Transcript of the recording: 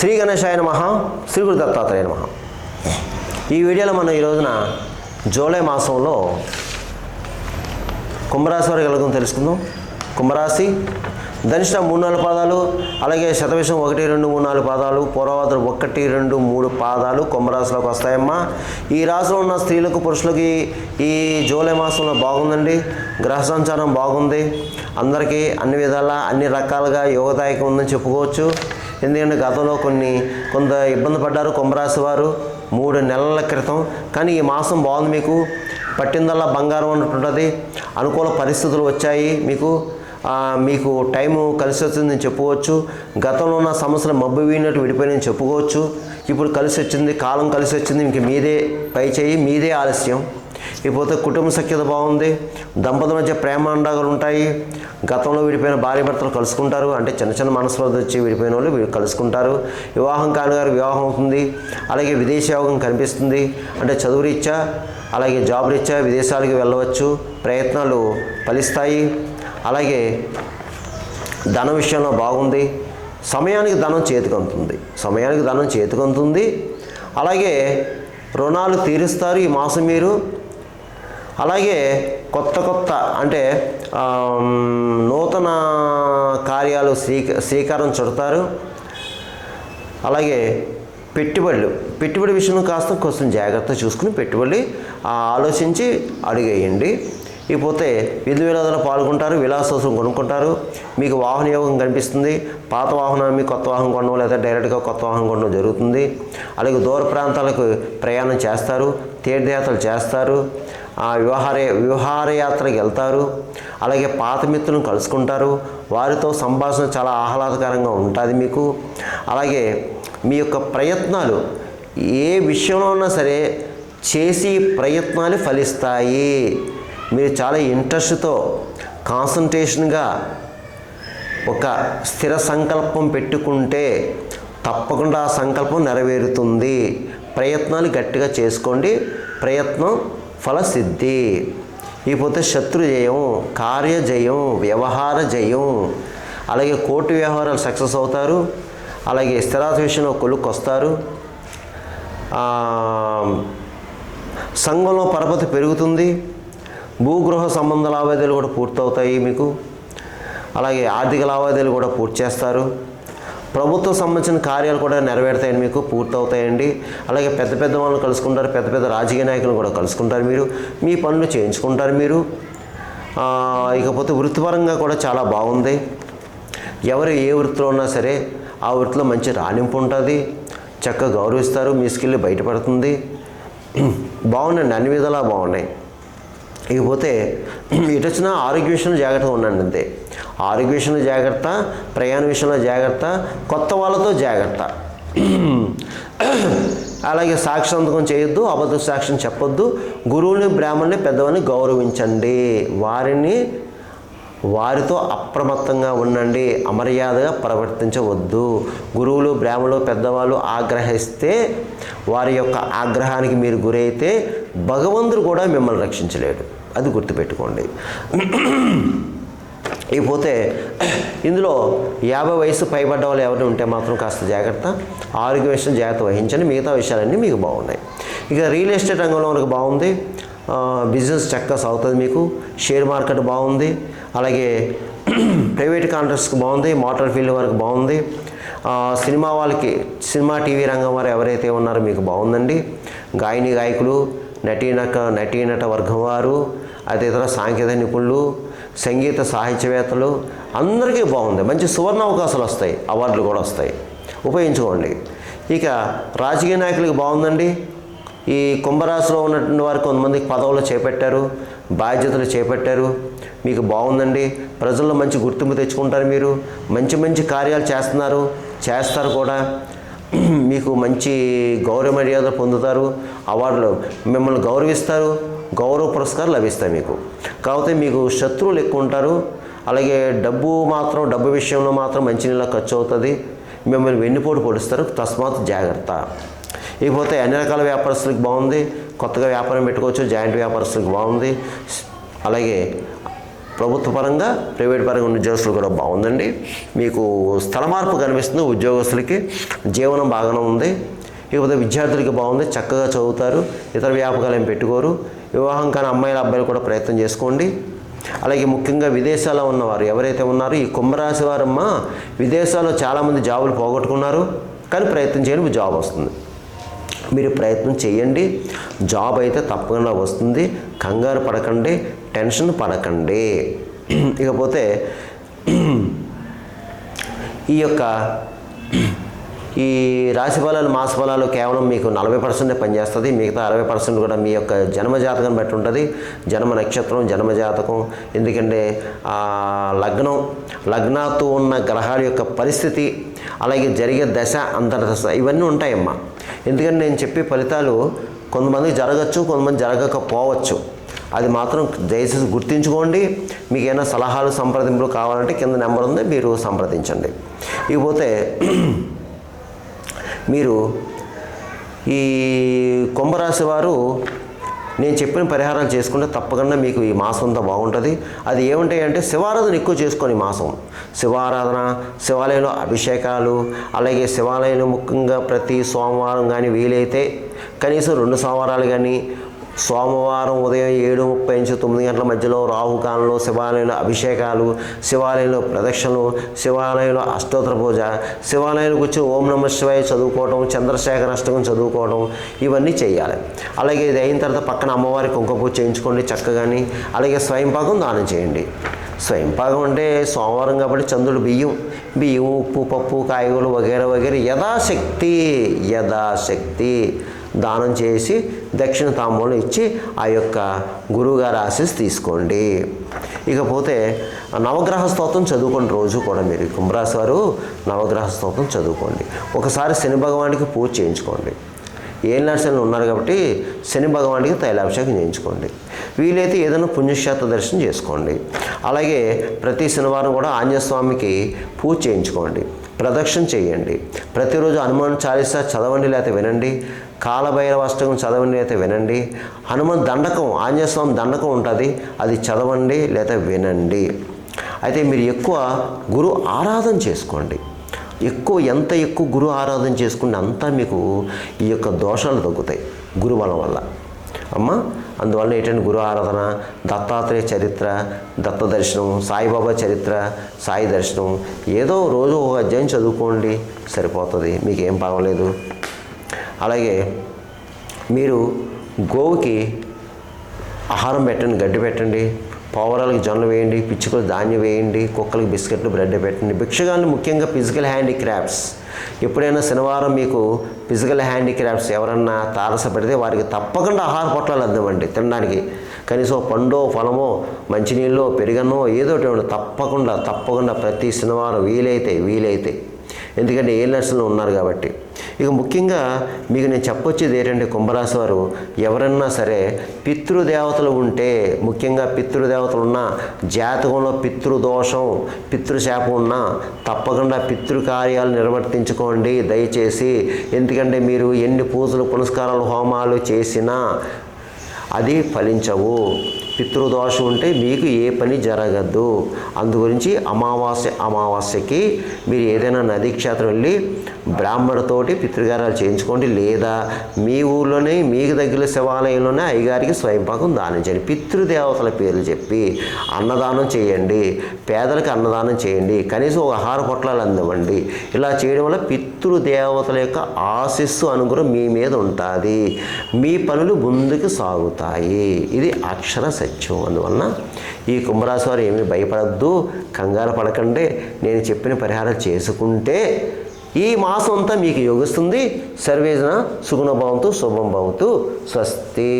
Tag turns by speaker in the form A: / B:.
A: శ్రీ గణేశాయ నమ శ్రీ గురు దత్తాత్రేయ నమ. ఈ వీడియోలో మనం ఈ రోజున జూలై మాసంలో కుంభరాశి వారి ఎలాగో తెలుసుకుందాం. కుంభరాశి ధనిష్ట మూడు నాలుగు పాదాలు అలాగే శతవిషం ఒకటి రెండు మూడు నాలుగు పాదాలు పూర్వవాదులు ఒకటి రెండు మూడు పాదాలు కుంభరాశిలోకి వస్తాయమ్మా. ఈ రాశిలో ఉన్న స్త్రీలకు పురుషులకి ఈ జూలై మాసంలో బాగుందండి. గ్రహ సంచారం బాగుంది. అందరికీ అన్ని విధాలా అన్ని రకాలుగా యోగదాయకం ఉందని చెప్పుకోవచ్చు. ఎందుకంటే గతంలో కొన్ని కొంత ఇబ్బంది పడ్డారు కుంభరాశి వారు మూడు నెలల క్రితం. కానీ ఈ మాసం బాగుంది మీకు. పట్టిందల్లా బంగారం అన్నట్టుంటుంది. అనుకూల పరిస్థితులు వచ్చాయి మీకు. మీకు టైము కలిసి వచ్చిందని చెప్పుకోవచ్చు. గతంలో ఉన్న సమస్యలు మబ్బు వీడినట్టు విడిపోయినని చెప్పుకోవచ్చు. ఇప్పుడు కలిసి వచ్చింది కాలం కలిసి వచ్చింది ఇంక మీదే పై చేయి మీదే ఆలస్యం. ఇకపోతే కుటుంబ సఖ్యత బాగుంది. దంపతుల మధ్య ప్రేమ అండాగలు ఉంటాయి. గతంలో విడిపోయిన భార్య భర్తలు కలుసుకుంటారు. అంటే చిన్న చిన్న మనస్పర్ధ వచ్చి విడిపోయిన వాళ్ళు వీళ్ళు కలుసుకుంటారు. వివాహం కాని గారు వివాహం అవుతుంది. అలాగే విదేశీ యోగం కనిపిస్తుంది. అంటే చదువు రీత్యా అలాగే జాబ్ రీత్యా విదేశాలకు వెళ్ళవచ్చు. ప్రయత్నాలు ఫలిస్తాయి. అలాగే ధన విషయంలో బాగుంది. సమయానికి ధనం చేతికంతుంది సమయానికి ధనం చేతికంతుంది అలాగే రుణాలు తీరుస్తారు ఈ మాసం మీరు. అలాగే కొత్త కొత్త అంటే నూతన కార్యాలు శ్రీక శ్రీకారం చుడతారు. అలాగే పెట్టుబడులు. పెట్టుబడి విషయంలో కాస్త కొంచెం జాగ్రత్త చూసుకుని పెట్టుబడి ఆలోచించి అడిగేయండి. ఇకపోతే విధి వినోదాలు పాల్గొంటారు విలాసోత్సవం కొనుక్కుంటారు. మీకు వాహన యోగం కనిపిస్తుంది. పాత వాహనం మీ కొత్త వాహనం కొనడం లేదా డైరెక్ట్గా కొత్త వాహనం కొనడం జరుగుతుంది. అలాగే దూర ప్రాంతాలకు ప్రయాణం చేస్తారు తీర్థయాత్రలు చేస్తారు. ఆ వివాహార విహారయాత్రకి వెళ్తారు. అలాగే పాత మిత్రులను కలుసుకుంటారు. వారితో సంభాషణ చాలా ఆహ్లాదకరంగా ఉంటుంది మీకు. అలాగే మీ యొక్క ప్రయత్నాలు ఏ విషయంలో ఉన్నా సరే చేసి ప్రయత్నాలు ఫలిస్తాయి. మీరు చాలా ఇంట్రెస్ట్తో కాన్సన్ట్రేషన్గా ఒక స్థిర సంకల్పం పెట్టుకుంటే తప్పకుండా ఆ సంకల్పం నెరవేరుతుంది. ప్రయత్నాలు గట్టిగా చేసుకోండి. ప్రయత్నం ఫలసిద్ధి. ఇకపోతే శత్రు జయం కార్యజయం వ్యవహార జయం. అలాగే కోర్టు వ్యవహారాలు సక్సెస్ అవుతారు. అలాగే స్థిరాత విషయంలో కొలుక్కు వస్తారు సంఘంలో పరపతి పెరుగుతుంది. భూగృహ సంబంధ లావాదేవీలు కూడా పూర్తవుతాయి మీకు. అలాగే ఆర్థిక లావాదేవీలు కూడా పూర్తి చేస్తారు. ప్రభుత్వం సంబంధించిన కార్యాలు కూడా నెరవేరుతాయని మీకు పూర్తవుతాయండి. అలాగే పెద్ద పెద్ద వాళ్ళని కలుసుకుంటారు పెద్ద పెద్ద రాజకీయ నాయకులను కూడా కలుసుకుంటారు మీరు. మీ పనులు చేయించుకుంటారు మీరు. ఇకపోతే వృత్తిపరంగా కూడా చాలా బాగుంది. ఎవరు ఏ వృత్తిలో ఉన్నా సరే ఆ వృత్తిలో మంచి రాణింపు ఉంటుంది. చక్కగా గౌరవిస్తారు మీ స్కిల్ బయటపడుతుంది. బాగున్నాయండి అన్ని విధాలా బాగున్నాయి. ఇకపోతే ఇటు వచ్చిన ఆరోగ్య విషయంలో జాగ్రత్తగా ఉండండి అంతే. ఆరోగ్య విషయంలో జాగ్రత్త ప్రయాణ విషయంలో జాగ్రత్త కొత్త వాళ్ళతో జాగ్రత్త. అలాగే సాక్షి సంతకం చేయొద్దు అబద్ధ సాక్ష్యం చెప్పొద్దు. గురువుని బ్రాహ్మణ్ణి పెద్దవాడిని గౌరవించండి. వారిని వారితో అప్రమత్తంగా ఉండండి. అమర్యాదగా ప్రవర్తించవద్దు. గురువులు బ్రాహ్మణులు పెద్దవాళ్ళు ఆగ్రహిస్తే వారి యొక్క ఆగ్రహానికి మీరు గురైతే భగవంతుడు కూడా మిమ్మల్ని రక్షించలేడు. అది గుర్తుపెట్టుకోండి. ఇకపోతే ఇందులో యాభై వయసు పైబడ్డ వాళ్ళు ఎవరు ఉంటే మాత్రం కాస్త జాగ్రత్త ఆరోగ్య విషయం జాగ్రత్త వహించండి మిగతా విషయాలన్నీ మీకు బాగున్నాయి. ఇక రియల్ ఎస్టేట్ రంగంలో మనకు బాగుంది. బిజినెస్ చక్కగా సాగుతుంది మీకు షేర్ మార్కెట్ బాగుంది. అలాగే ప్రైవేట్ కాంట్రాక్ట్స్కి బాగుంది మోటార్ ఫీల్డ్ వరకు బాగుంది. సినిమా వాళ్ళకి సినిమా టీవీ రంగం వారు ఎవరైతే ఉన్నారో మీకు బాగుందండి. గాయని గాయకులు నటీనట నటీనట వర్గం వారు అదే ఇతర సాంకేతిక నిపుణులు సంగీత సాహిత్యవేత్తలు అందరికీ బాగుంది. మంచి సువర్ణ అవకాశాలు వస్తాయి. అవార్డులు కూడా వస్తాయి. ఉపయోగించుకోండి. ఇక రాజకీయ నాయకులకి బాగుందండి. ఈ కుంభరాశిలో ఉన్నటువంటి వారు కొంతమందికి పదవులు చేపట్టారు బాధ్యతలు చేపట్టారు. మీకు బాగుందండి. ప్రజల్లో మంచి గుర్తింపు తెచ్చుకుంటారు మీరు. మంచి మంచి కార్యాలు చేస్తున్నారు చేస్తారు కూడా. మీకు మంచి గౌరవ మర్యాద పొందుతారు అవార్డులు మిమ్మల్ని గౌరవిస్తారు గౌరవ పురస్కారం లభిస్తాయి మీకు. కాకపోతే మీకు శత్రువులు ఎక్కువ ఉంటారు అలాగే డబ్బు మాత్రం డబ్బు విషయంలో మాత్రం మంచినీళ్ళ ఖర్చు అవుతుంది మిమ్మల్ని వెన్నుపోటు పొడుస్తారు తస్మాత్ జాగ్రత్త. ఇకపోతే అన్ని రకాల వ్యాపారస్తులకు బాగుంది కొత్తగా వ్యాపారం పెట్టుకోవచ్చు జాయింట్ వ్యాపారస్తులకు బాగుంది అలాగే ప్రభుత్వ పరంగా ప్రైవేట్ పరంగా ఉన్న ఉద్యోగస్తులు కూడా బాగుందండి. మీకు స్థల మార్పు కనిపిస్తుంది ఉద్యోగస్తులకి. జీవనం బాగానే ఉంది. ఇకపోతే విద్యార్థులకి బాగుంది. చక్కగా చదువుతారు. ఇతర వ్యాపకాలు ఏం పెట్టుకోరు. వివాహం కానీ అమ్మాయిల అబ్బాయిలు కూడా ప్రయత్నం చేసుకోండి. అలాగే ముఖ్యంగా విదేశాల్లో ఉన్నవారు ఎవరైతే ఉన్నారో ఈ కుంభరాశి వారమ్మ విదేశాల్లో చాలామంది జాబులు పోగొట్టుకున్నారు. కానీ ప్రయత్నం చేయండి మీకు జాబ్ వస్తుంది. మీరు ప్రయత్నం చేయండి. జాబ్ అయితే తప్పకుండా వస్తుంది. కంగారు పడకండి. టెన్షన్ పడకండి. ఇకపోతే ఈ యొక్క ఈ రాశి ఫలాలు మాస ఫలాలు కేవలం మీకు నలభై పర్సెంటే పనిచేస్తుంది. మిగతా అరవై పర్సెంట్ కూడా మీ యొక్క జన్మ జాతకం బట్టి ఉంటుంది. జన్మ నక్షత్రం జన్మ జాతకం. ఎందుకంటే లగ్నం లగ్నాతో ఉన్న గ్రహాల యొక్క పరిస్థితి అలాగే జరిగే దశ అంతర్దశ ఇవన్నీ ఉంటాయమ్మా. ఎందుకంటే నేను చెప్పే ఫలితాలు కొంతమంది జరగచ్చు కొంతమంది జరగకపోవచ్చు. అది మాత్రం దయచేసి గుర్తించుకోండి. మీకు ఏమైనా సలహాలు సంప్రదింపులు కావాలంటే కింద నెంబర్ ఉంది మీరు సంప్రదించండి. ఇకపోతే మీరు ఈ కుంభరాశి వారు నేను చెప్పిన పరిహారాలు చేసుకుంటే తప్పకుండా మీకు ఈ మాసం అంతా బాగుంటుంది. అది ఏముంటాయి అంటే శివారాధన ఎక్కువ చేసుకొని మాసం. శివారాధన శివాలయంలో అభిషేకాలు అలాగే శివాలయంలో ముఖ్యంగా ప్రతి సోమవారం కానీ వీలైతే కనీసం రెండు సోమవారాలు కానీ సోమవారం ఉదయం ఏడు ముప్పై నుంచి తొమ్మిది గంటల మధ్యలో రాహుకాలంలో శివాలయంలో అభిషేకాలు శివాలయంలో ప్రదక్షిణలు శివాలయంలో అష్టోత్తర పూజ శివాలయంలోకి వచ్చి ఓం నమ శివాయ చదువుకోవడం చంద్రశేఖర అష్టకం చదువుకోవడం ఇవన్నీ చేయాలి. అలాగే ఇది అయిన తర్వాత పక్కన అమ్మవారి కుంకుమ పూజ చేయించుకోండి చక్కగాని. అలాగే స్వయంపాకం దానం చేయండి. స్వయంపాకం అంటే సోమవారం కాబట్టి చంద్రుడు బియ్యం బియ్యం ఉప్పు పప్పు కాయగూరలు వగేర వగేర యథాశక్తి యథాశక్తి. దానం చేసి దక్షిణ తాంబూలం ఇచ్చి ఆ యొక్క గురువుగారి ఆశీస్ తీసుకోండి. ఇకపోతే నవగ్రహ స్తోత్రం చదువుకోండి రోజు కూడా మీరు కుంభరాశి వారు నవగ్రహ స్తోత్రం చదువుకోండి. ఒకసారి శని భగవానికి పూజ చేయించుకోండి. ఏం నర్సలు ఉన్నారు కాబట్టి శని భగవానికి తైలాభిషేకం చేయించుకోండి. వీలైతే ఏదైనా పుణ్యక్షేత్ర దర్శనం చేసుకోండి. అలాగే ప్రతి శనివారం కూడా ఆంజనేయస్వామికి పూజ చేయించుకోండి. ప్రదక్షిణ చేయండి. ప్రతిరోజు హనుమాన్ చాలీసా చదవండి లేకపోతే వినండి. కాలభైరవాష్టకం చదవండి అయితే వినండి. హనుమాన్ దండకం ఆంజనేయస్వామి దండకం ఉంటుంది అది చదవండి లేదా వినండి. అయితే మీరు ఎక్కువ గురు ఆరాధన చేసుకోండి. ఎక్కువ ఎంత ఎక్కువ గురు ఆరాధన చేసుకుంటే అంతా మీకు ఈ యొక్క దోషాలు తగ్గుతాయి గురుబలం వల్ల. అమ్మ అందువల్ల ఏంటంటే గురు ఆరాధన? దత్తాత్రేయ చరిత్ర దత్త దర్శనం సాయిబాబా చరిత్ర సాయి దర్శనం ఏదో రోజు ఒక అధ్యాయం చదువుకోండి సరిపోతుంది. మీకు ఏం పర్వాలేదు? అలాగే మీరు గోవుకి ఆహారం పెట్టండి గడ్డి పెట్టండి పావురాలకు జొన్నలు వేయండి పిచ్చుకలు ధాన్యం వేయండి కుక్కలకు బిస్కెట్లు బ్రెడ్ పెట్టండి. భిక్షగాళ్ళు ముఖ్యంగా ఫిజికల్ హ్యాండిక్రాఫ్ట్స్ ఎప్పుడైనా శనివారం మీకు ఫిజికల్ హ్యాండిక్రాఫ్ట్స్ ఎవరన్నా తారసపడితే వారికి తప్పకుండా ఆహార పొట్లాలు అందివ్వండి తినడానికి. కనీసం పండో ఫలమో మంచినీళ్ళో పెరుగన్నో ఏదో ఒకటి తప్పకుండా తప్పకుండా ప్రతి శనివారం వీలైతే వీలైతే. ఎందుకంటే ఏ నర్సులు ఉన్నారు కాబట్టి. ఇక ముఖ్యంగా మీకు నేను చెప్పొచ్చేది ఏంటంటే కుంభరాశి వారు ఎవరన్నా సరే పితృదేవతలు ఉంటే ముఖ్యంగా పితృదేవతలు ఉన్న జాతకంలో పితృదోషం పితృశాపం ఉన్నా తప్పకుండా పితృకార్యాలు నిర్వర్తించుకోండి దయచేసి. ఎందుకంటే మీరు ఎన్ని పూజలు పునస్కారాలు హోమాలు చేసినా అది ఫలించవు. పితృదోషం ఉంటే మీకు ఏ పని జరగద్దు. అందు గురించి అమావాస్య అమావాస్యకి మీరు ఏదైనా నదీ క్షేత్రం వెళ్ళి బ్రాహ్మణతోటి పితృగారాలు చేయించుకోండి. లేదా మీ ఊళ్ళోనే మీకు దగ్గర శివాలయంలోనే అయ్యగారికి స్వయంపాకం దానం చేయండి. పితృదేవతల పేర్లు చెప్పి అన్నదానం చేయండి. పేదలకు అన్నదానం చేయండి. కనీసం ఒక ఆహార పొట్లాలు అందివ్వండి. ఇలా చేయడం వల్ల పితృదేవతల యొక్క ఆశిస్సు అనుగ్రహం మీ మీద ఉంటుంది. మీ పనులు ముందుకు సాగుతాయి. ఇది అక్షర సత్యం. అందువలన ఈ కుంభరాశి వారు ఏమీ భయపడద్దు. కంగారు పడకండి. నేను చెప్పిన పరిహారం చేసుకుంటే ఈ మాసం అంతా మీకు యోగిస్తుంది. సర్వేజన సుగుణ భవంతు శుభం భవంతు స్వస్తి.